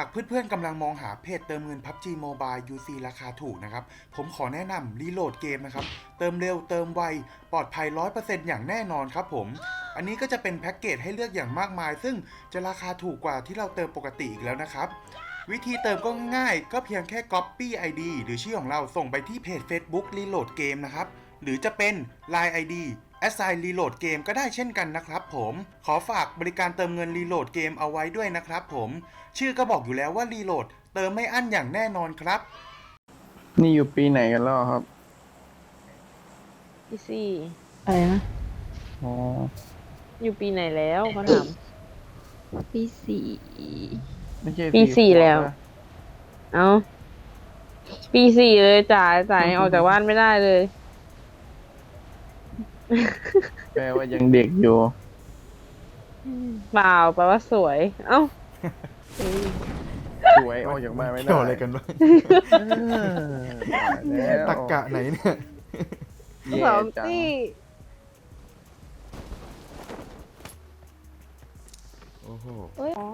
หากเพื่อนๆกำลังมองหาเพจเติมเงิน PUBG Mobile UC ราคาถูกนะครับ ผมขอแนะนำรีโหลดเกมนะครับ เติมเร็วเติมไว ปลอดภัย 100%อย่างแน่นอนครับผม อันนี้ก็จะเป็นแพ็กเกจให้เลือกอย่างมากมาย ซึ่งจะราคาถูกกว่าที่เราเติมปกติอีกแล้วนะครับวิธีเติมก็ง่ายก็เพียงแค่ Copy ID หรือชื่อของเราส่งไปที่เพจ Facebook Reload Game นะครับ หรือจะเป็น Line ID Assign Reload Game ก็ได้เช่นกันนะครับผม ขอฝากบริการเติมเงิน Reload Game เอาไว้ด้วยนะครับผม ชื่อก็บอกอยู่แล้วว่า Reload เติมไม่อั้นอย่างแน่นอนครับ นี่อยู่ปีไหนกันแล้วครับปีสี่อะไรนะอ๋อ อยู่ปีไหนแล้วเขาถาม ปีสี่ ไม่ใช่ปีสี่ขบแล้วนะเอาปีสี่เลยจ่ายจ่ายออกจากบ้านไม่ได้เลย แปลว่ายังเด็กอยู่ เปล่าแปลว่าสวย เอ้า สวยออกจากบ้านไม่ได้เกี่ยวอะไรกันบ้างเออตายแล้วตักกะไหนเนี่ยแย่สองจังที่โอ้โหเอ้ยอ๋อ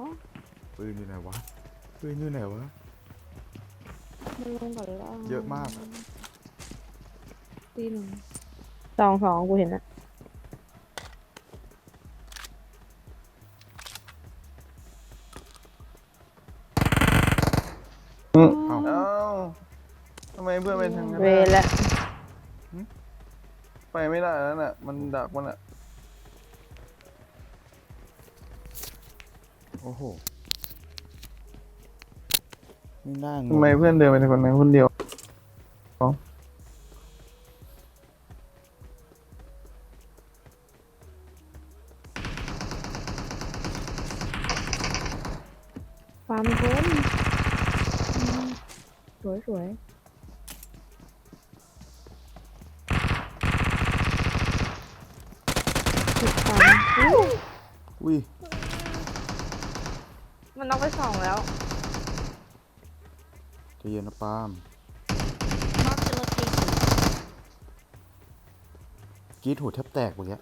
ปืนอยู่ไหนวะปืนอยู่ไหนวะ มันลงก่อนแล้วเยอะมาก ตีหนึ่งสองสองกูเห็นนะ ทำไมเพื่อนไปทางนั้นเวรอะละ ไปไม่ได้แล้วน่ะ มันดักมันอะ โอ้โหไม่น่างงทำไมเพื่อนเดินไปทางคนนั้นคนเดียวอ๋อความพ้นสวยสวยติดฟันอุ๊ย อุ้ยมันต้องไปสองแล้วใจเย็นนะปาล์ม Mark the location กรีดหูแทบแตกเมื่อกี้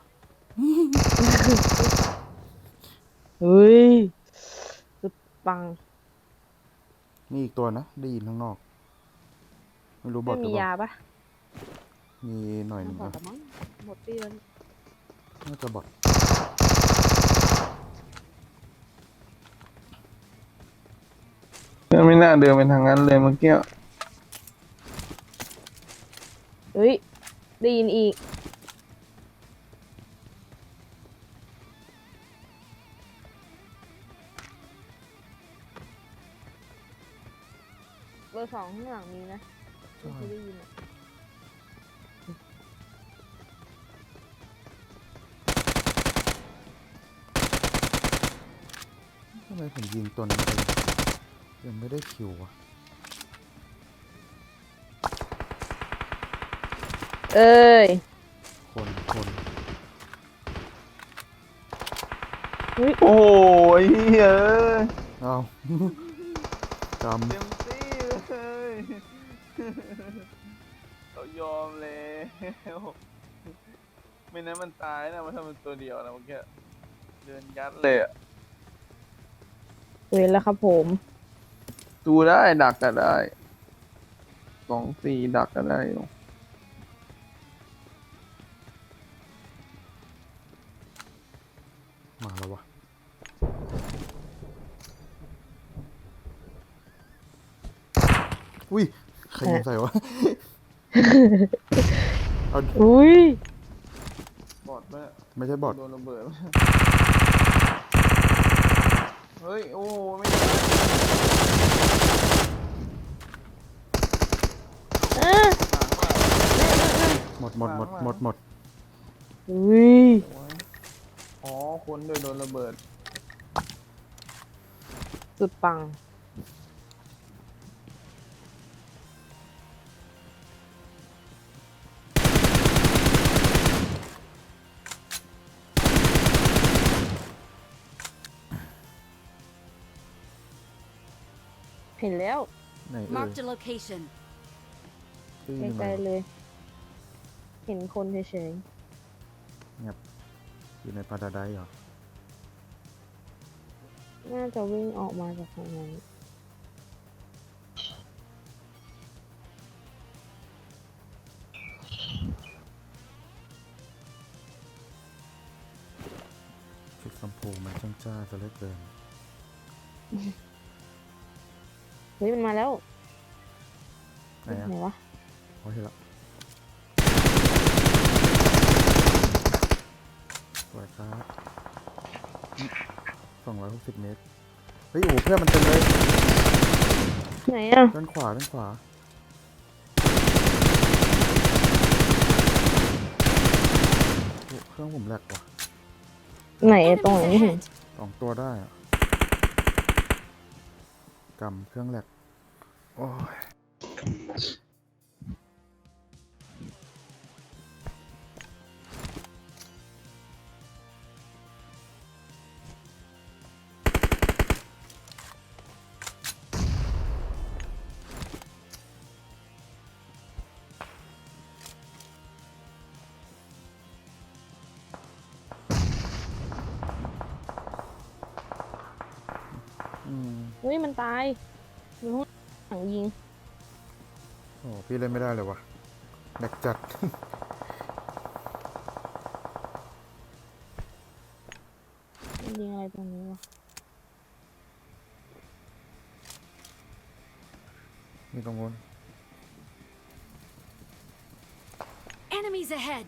เฮ้ยสุดปังมีอีกตัวนะ ได้ยินข้างนอก ไม่รู้บอไม่ดหรืมีอเปยาล่าปะมีหน่อยหนึ่งบอนะดมั้งหมดตีแล้วน่าจะบอด เพื่อนไม่น่าเดินไปทางนั้นเลยเมื่อกี้เฮ้ยได้ยินอีก เบอร์สองข้างหลังมีนะไม่เคยได้ยินอะทำไมผมยิงตัวนั้นไป ยังไม่ได้คิววะเอ้ยคนคนเฮ้ยโอ้ยเฮ้ยเอากเต็มที่เลยเขายอมแล้วไม่นั้นมันตายนะมันทำเป็นตัวเดียวนะเมื่อกี้เดินยัดเลยอะ เว้นแล้วครับผม ดูได้ดักก็ได้สองสี่ดักก็ได้อยู่ำมาแล้ววะอุ้ยใครยิงใส่วะเอาอุ้ยบอดไหมไม่ใช่บอดโดนระเบิดไหมเฮ้ย โอ้ ไม่ได้ อะ หมดหมดหมดหมดหมดอุ้ยอ๋อคนโดยโดนระเบิด สุดปัง เห็นแล้ว ไหนเอ่ย Mark the location ตีหนึ่งไกลเลยๆเลย เห็นคนเฉยๆเงียบอยู่ในพาราไดเหรอน่าจะวิ่งออกมาจากตรงนั้นชุดคำโพงมันช่างจ้าจะเลือเกินเฮ้ยมันมาแล้วไหนวะ พอเห็นล้ว วยครับสองร้อยหกสิบเมตร เฮ้ยโอ้โหเพื่อนมันเต็มเลยไหนอะด้านขวาด้านขวาโอ้เครื่องผมแหลกว่ะไหนตรงไหน Enemies ไม่เห็น ahead. สองตัวได้อะกำเครื่องแหลก โอ้ย ฮ้ยมันตายมันห้องหลังยิง โอ้พี่เล่นไม่ได้เลยวะแหลกจัด มันยิงอะไรตรงนี้วะมีตรงนู้น Enemies ahead.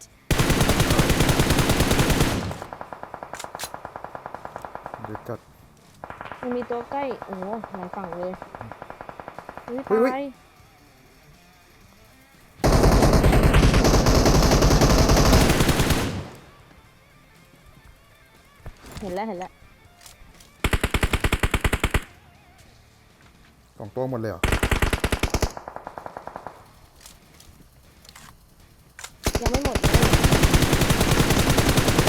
เดี๋ยวจัด มันมีตัวใกล้ โอ้โหหลายฝั่งเลยเฮ้ยเฮ้ยเฮ้ยตายเห็นแล้วเห็นแล้วสองตัวหมดเลยเหรอ ยังไม่หมดเลย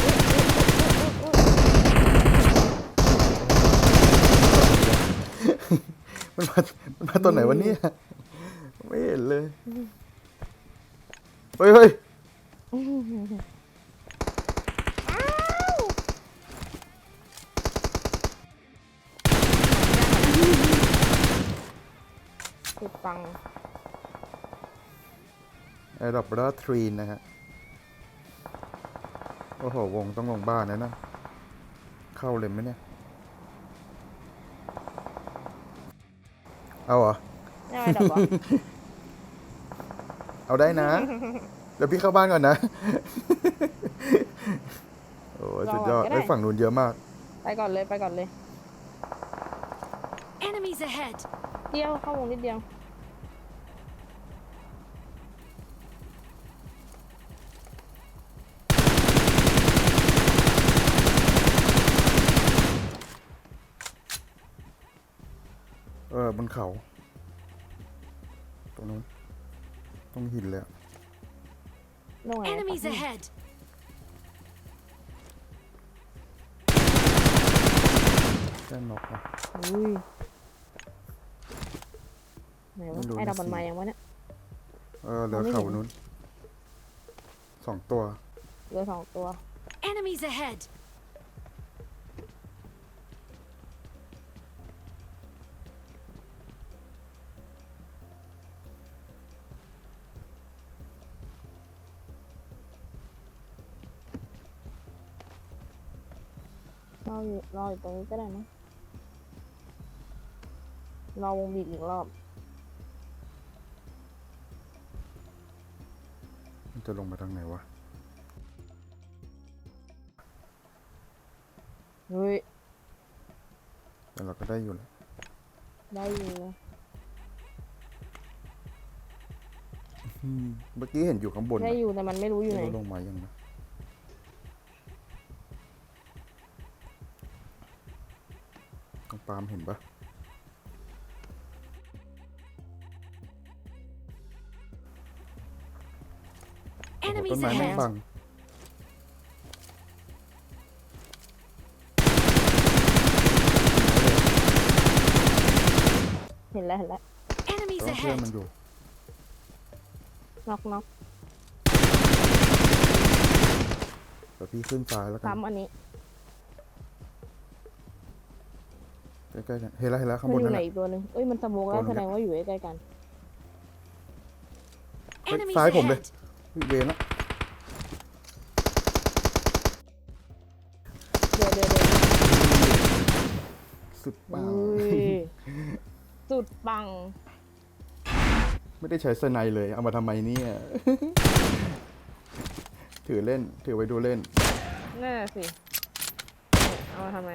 อุ๊ยอุ๊ยอุ๊ยอุ๊ยอุ๊ย มันมามันมาตอนไหนวันนี้ไม่เห็นเลย เฮ้ยเฮ้ยติดฟังไอ้ดอกราทรีนนะฮะ โอ้โห วงต้องลงบ้านนะนะ เข้าเลยไหมเนี่ย เอาเหรอไม่เอาไอ้ดอกวะเอาได้นะ เดี๋ยวพี่เข้าบ้านก่อนนะ โอ้ยสุดยอดรอก่อนก็ได้ไอ้ยฝั่งนู้นเยอะมาก ไปก่อนเลยไปก่อนเลย Enemies ahead. เดียวเข้าวงนิดเดียว ออบนเขา ตรงนู้นตรงหินเลยอะตรงไหน Enemies ahead. แค่นกอะอุ้ยไหนวะไม่รู้ไอ้ดอกนะมันสิ มายังวะเนี่ย เออเหลือไม่เห็นเขานู้นสองตัวเหลือสองตัว Enemies ahead. รออยู่รออยู่ตรงนี้ก็ได้นะรอวงบีบอีกรอบ มันจะลงมาทางไหนวะ เฮ้ย แต่เราก็ได้อยู่แหละได้อยู่นะอืมเมื่อกี้เห็นอยู่ข้างบนได้นะอยู่แต่มันไม่รู้อยู่ไหน ไม่รู้ลงมายังนะ ปาล์มเห็นปะโอ้โห Enemies ต้นไม้แม่ง ahead. บัง เห็นแล้วเห็นแล้ว Enemies แต่ว่าเพื่อน ahead. มันอยู่ น็อกน็อกเดี๋ยวพี่ขึ้นซ้ายแล้วกันซ้ำอันนี้ ใกล้ๆกันเห็นแล้วเห็นแล้วข้างมันบนอยู่นั่นไหนแหละอีกตัวหนึ่งเอ้ยมันสโมกแล้วตัวหนึ่แสงดงว่าอยู่ใกล้ๆกัน เฮ้ย Enemies ซ้ายผมเลย ahead. อุ๊ยเวนละเดี๋ยวเดี๋ยวเดี๋ยวสุดปังอุ้ยสุดปัง ไม่ได้ใช้สไนเลย เอามาทำไมเนี่ย ถือเล่น ถือไว้ดูเล่นนั่นน่ะสิ เอามาทำไม